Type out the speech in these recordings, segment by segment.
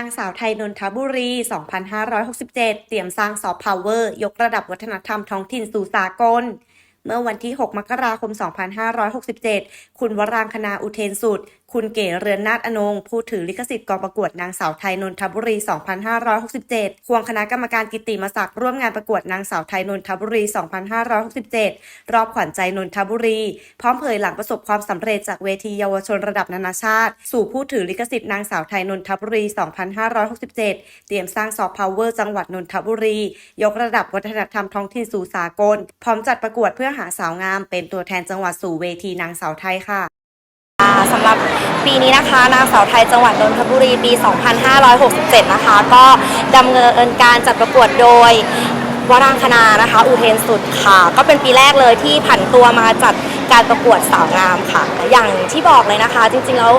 นางสาวไทยนนทบุรี 2567 เตรียมสร้างซอฟต์พาวเวอร์ ยกระดับวัฒนธรรมท้องถิ่นสู่สากล เมื่อวันที่ 6 มกราคม 2567 คุณวรางคณาอุเทนสุด คุณเก๋เรือนนาฏอนงผู้ถือลิขสิทธิ์กองประกวดนางสาวไทยนนทบุรี 2567 ควงคณะกรรมการกิตติมศักดิ์ร่วมงานประกวดนางสาวไทยนนทบุรี 2567 รอบขวัญใจนนทบุรี พร้อมเผยหลังประสบความสำเร็จจากเวทีเยาวชนระดับนานาชาติ สู่ผู้ถือลิขสิทธิ์นางสาวไทยนนทบุรี 2567 เตรียมสร้างซอฟต์พาวเวอร์จังหวัดนนทบุรี ยกระดับวัฒนธรรมท้องถิ่นสู่สากล พร้อมจัดประกวดเพื่อหาสาวงาม เป็นตัวแทนจังหวัดสู่เวทีนางสาวไทยค่ะ สำหรับปีนี้นะคะนางสาวไทยจังหวัดนนทบุรีปี 2567 นะคะ ก็ดำเนินการจัดประกวดโดยวรังคณานะคะ อุเทนสุดค่ะ ก็เป็นปีแรกเลยที่ผันตัวมาจัดการประกวดสาวงามค่ะ อย่างที่บอกเลยนะคะ จริงๆแล้ว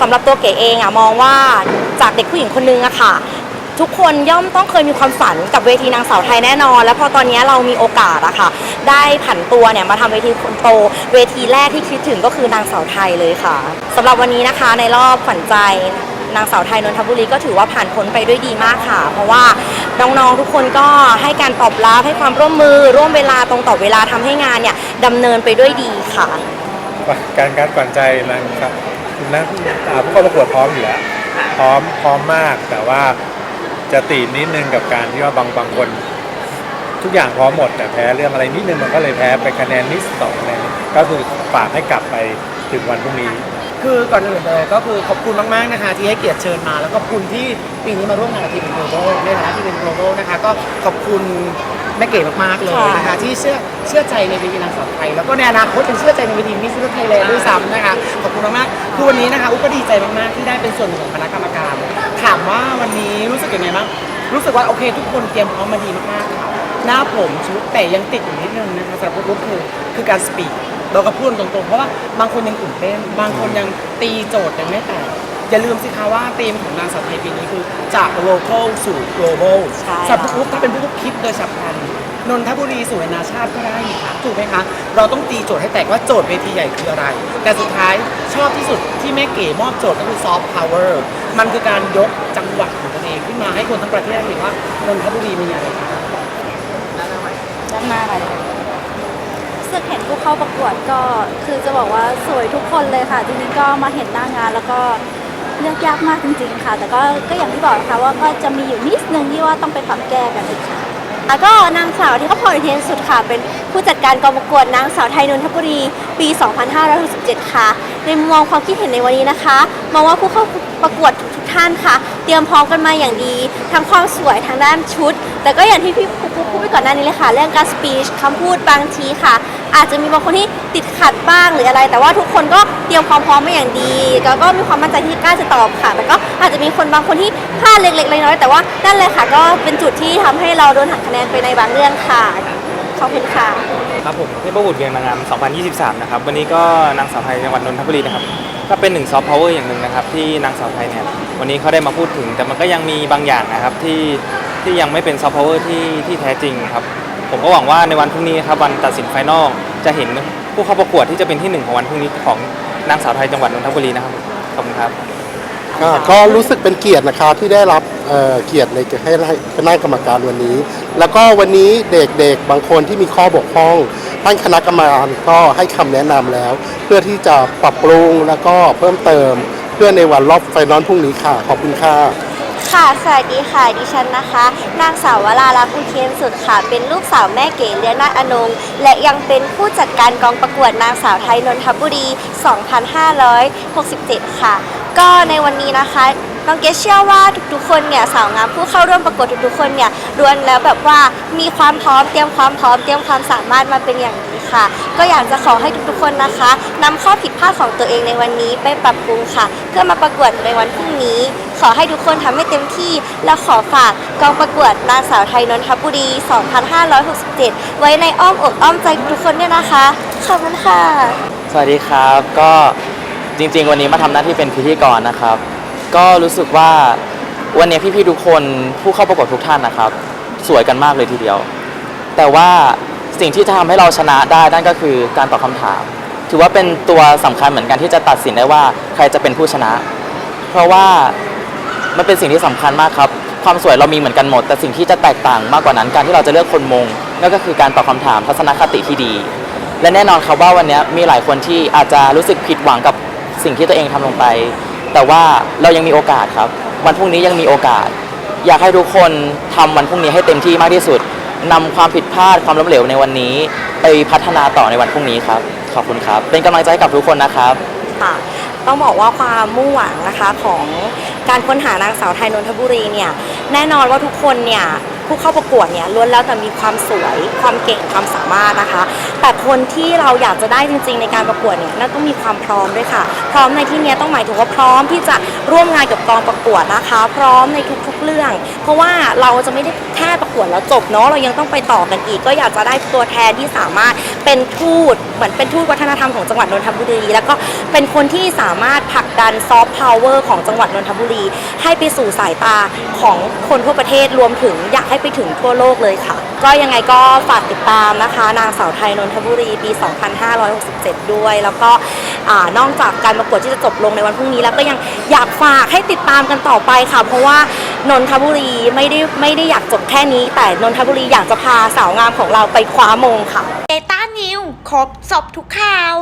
สำหรับตัวเก๋เองอะมองว่าจากเด็กผู้หญิงคนนึงอะค่ะ ทุกคนย่อมต้องเคยมีความฝันกับเวทีนางสาวไทยแน่นอน แล้วพอตอนนี้เรามีโอกาสอะค่ะ ได้ผันตัวเนี่ยมาทำเวทีคนโต เวทีแรกที่คิดถึงก็คือนางสาวไทยเลยค่ะสำหรับวันนี้นะคะในรอบขวัญใจนางสาวไทยนนทบุรีก็ถือว่าผ่านพ้นไปด้วยดีมากค่ะ เพราะว่าน้องๆทุกคนก็ให้การตอบรับให้ความร่วมมือ ร่วมเวลาตรงต่อเวลาทำให้งานเนี่ยดำเนินไปด้วยดีค่ะ การการก่อนใจนะครับนักผู้เข้าประกวดพร้อมอยู่แล้วพร้อมพร้อมมากแต่ว่า จะตีนิดนึงกับการที่ว่าบางบางคน ทุกอย่างพร้อมหมดแต่แพ้เรื่องอะไรนิดนึงมันก็เลยแพ้ไปคะแนนนิดสองคะแนนก็คือฝากให้กลับไปถึงวันพรุ่งนี้ คือก่อนอื่นเลยก็คือขอบคุณมากๆนะคะที่ให้เกียรติเชิญมา แล้วก็ขอบคุณที่ปีนี้มาร่วมงานกับทีมเป็นโกลบอลในฐานะที่เป็นโกลบอลนะคะ ก็ขอบคุณแม่เก๋มากๆเลยนะคะค่ะที่เชื่อเชื่อใจในเวทีนางสาวไทยแล้วก็ในอนาคตยังเชื่อใจในเวทีมิสซิสไทยแลนด์ด้วยซ้ำนะคะขอบคุณมากๆคือวันนี้นะคะอุ๊บก็ดีใจมากๆที่ได้เป็นส่วนหนึ่งของคณะกรรม การ ถามว่าวันนี้รู้สึกยังไงบ้างรู้สึกว่าโอเค ทุกคนเตรียมพร้อมมาดีมากๆค่ะหน้าผมชุดแต่ยังติดอยู่นิดนึงนะคะสำหรับอุ๊บคือคือการสปีดเราก็พูดตรงๆ เพราะว่าบางคนยังตื่นเต้น บางคนยังตีโจทย์ยังไม่แตกอย่าลืมสิคะว่าธีมของนางสาวไทยปีนี้คือจาก local สู่ global ใช่สำหรับทุกถ้าเป็นผู้คิดโดยฉับพลัน นนทบุรีสู่นานาชาติก็ได้นี่ค่ะถูกไหมคะเราต้องตีโจทย์ให้แตกว่าโจทย์เวทีใหญ่คืออะไร แต่สุดท้ายชอบที่สุดที่แม่เก๋มอบโจทย์ก็คือ soft power มันคือการยกจังหวัดของตัวเองขึ้นมาให้คนทั้งประเทศเห็นว่านนทบุรีมีอะไรคะด้านหน้าอะไรรู้สึกเห็นผู้เข้าประกวดก็คือจะบอกว่าสวยทุกคนเลยค่ะจริงๆก็มาเห็นหน้างานแล้วก็เลือกยากมากจริงๆค่ะ แต่ก็ก็อย่างที่บอกนะคะว่าก็จะมีอยู่นิดนึงที่ว่าต้องไปปรับแก้กันอีกค่ะ แล้วก็นางสาวที่เขาพอเทนสุดค่ะ เป็นผู้จัดการกองประกวดนางสาวไทยนนทบุรีปี 2567 ค่ะ ในมุมมองความคิดเห็นในวันนี้นะคะ มองว่าผู้เข้าประกวดทุกท่านค่ะ เตรียมพร้อมกันมาอย่างดี ทั้งความสวยทางด้านชุด แต่ก็อย่างที่พี่พูดไปก่อนหน้านี้เลยค่ะ เรื่องการสปีชคำพูดบางทีค่ะ อาจจะมีบางคนที่ติดขัดบ้างหรืออะไร แต่ว่าทุกคนก็เตรียมความพร้อมมาอย่างดีแล้วก็มีความมั่นใจที่กล้าจะตอบค่ะแต่ก็อาจจะมีคนบางคนที่พลาดเล็กๆน้อยๆแต่ว่านั่นเลยค่ะ ก็เป็นจุดที่ทำให้เราโดนหักคะแนนไปในบางเรื่องค่ะขอบคุณค่ะ ครับผมเทพบุตรเวียงนางงาม2023 นะครับ วันนี้ก็นางสาวไทยจังหวัดนนทบุรีนะครับ ก็เป็นหนึ่งซอฟต์พาวเวอร์อย่างหนึ่งนะครับ ที่นางสาวไทยเนี่ย วันนี้เขาได้มาพูดถึง แต่มันก็ยังมีบางอย่างนะครับที่ที่ยังไม่เป็นซอฟต์พาวเวอร์ที่ที่แท้จริงครับ ผมก็หวังว่าในวันพรุ่งนี้ครับวันตัดสินไฟนอลจะเห็นผู้เข้าประกวดที่จะเป็นที่หนึ่งของวันพรุ่งนี้ของนางสาวไทยจังหวัดนนทบุรีนะครับขอบคุณครับก็ก็รู้สึกเป็นเกียรตินะครับที่ได้รับเอ่อเกียรติในให้ให้คณะกรรมการวันนี้ แล้วก็วันนี้เด็กๆบางคนที่มีข้อบกพร่องท่านคณะกรรมการก็ให้คำแนะนำแล้ว เพื่อที่จะปรับปรุงแล้วก็เพิ่มเติม เพื่อในวันรอบไฟนอลพรุ่งนี้ค่ะ ขอบคุณค่ะ ค่ะ สวัสดีค่ะ ดิฉันนะคะ นางสาววราลักษณ์อุเทนสุดค่ะ เป็นลูกสาวแม่เก๋เลียนาอนง และยังเป็นผู้จัดการกองประกวดนางสาวไทยนนทบุรี 2567 ค่ะ ก็ในวันนี้นะคะน้องเกเชื่อว่าทุกๆ คนเนี่ยสาวงามผู้เข้าร่วมประกวดทุกๆ คนเนี่ยล้วนแล้วแบบว่ามีความพร้อมเตรียมความพร้อมเตรียมความสามารถมาเป็นอย่างดี ค่ะ ก็อยากจะขอให้ทุกๆคนนะคะนำข้อผิดพลาดของตัวเองในวันนี้ไปปรับปรุงค่ะ เพื่อมาประกวดในวันพรุ่งนี้ ขอให้ทุกคนทำให้เต็มที่ และขอฝากกองประกวดนางสาวไทยนนทบุรี 2567 ไว้ในอ้อมอกอ้อมใจทุกคนด้วยนะคะขอบคุณค่ะ สวัสดีครับก็จริง ๆ วันนี้มาทำหน้าที่เป็นพิธีกรนะครับ ก็รู้สึกว่าวันนี้พี่ๆทุกคนผู้เข้าประกวดทุกท่านนะครับ สวยกันมากเลยทีเดียว แต่ว่า สิ่งที่จะทำให้เราชนะได้นั่นก็คือการตอบคำถาม ถือว่าเป็นตัวสำคัญเหมือนกันที่จะตัดสินได้ว่าใครจะเป็นผู้ชนะ เพราะว่ามันเป็นสิ่งที่สำคัญมากครับ ความสวยเรามีเหมือนกันหมด แต่สิ่งที่จะแตกต่างมากกว่านั้นการที่เราจะเลือกคนมงนั่นก็คือการตอบคำถามทัศนคติที่ดี และแน่นอนครับว่าวันนี้มีหลายคนที่อาจจะรู้สึกผิดหวังกับสิ่งที่ตัวเองทำลงไป แต่ว่าเรายังมีโอกาสครับ วันพรุ่งนี้ยังมีโอกาส อยากให้ทุกคนทำวันพรุ่งนี้ให้เต็มที่มากที่สุด นำความผิดพลาดความล้มเหลวในวันนี้ ไปพัฒนาต่อในวันพรุ่งนี้ครับ ขอบคุณครับ เป็นกำลังใจให้กับทุกคนนะครับ ค่ะต้องบอกว่าความมุ่งหวังนะคะของการค้นหานางสาวไทยนนทบุรีเนี่ยแน่นอนว่าทุกคนเนี่ยผู้เข้าประกวดเนี่ยล้วนแล้วแต่มีความสวยความเก่งความสามารถนะคะ แต่คนที่เราอยากจะได้จริง ๆ ในการประกวดเนี่ยนั่นต้องมีความพร้อมด้วยค่ะ พร้อมในที่นี้ต้องหมายถึงว่าพร้อมที่จะร่วมงานกับกองประกวดนะคะ พร้อมในทุกๆเรื่อง เพราะว่าเราจะไม่ได้แค่ประกวดแล้วจบเนาะเรายังต้องไปต่อกันอีก ก็อยากจะได้ตัวแทนที่สามารถเป็นทูตเหมือนเป็นทูตวัฒนธรรมของจังหวัดนนทบุรี แล้วก็เป็นคนที่สามารถผลักดันซอฟต์พาวเวอร์ของจังหวัดนนทบุรี ให้ไปสู่สายตาของคนทั่วประเทศรวมถึงอยากให้ไปถึงทั่วโลกเลยค่ะ ก็ยังไงก็ฝากติดตามนะคะ นางสาวไทยนนทบุรีปี 2567 ด้วย แล้วก็นอกจากการประกวดที่จะจบลงในวันพรุ่งนี้แล้วก็ยังอยากฝากให้ติดตามกันต่อไปค่ะ เพราะว่านนทบุรีไม่ได้ไม่ได้อยากจบแค่นี้ แต่นนทบุรีอยากจะพาสาวงามของเราไปคว้ามงค่ะเดต้านิวครบสอบทุกข่าว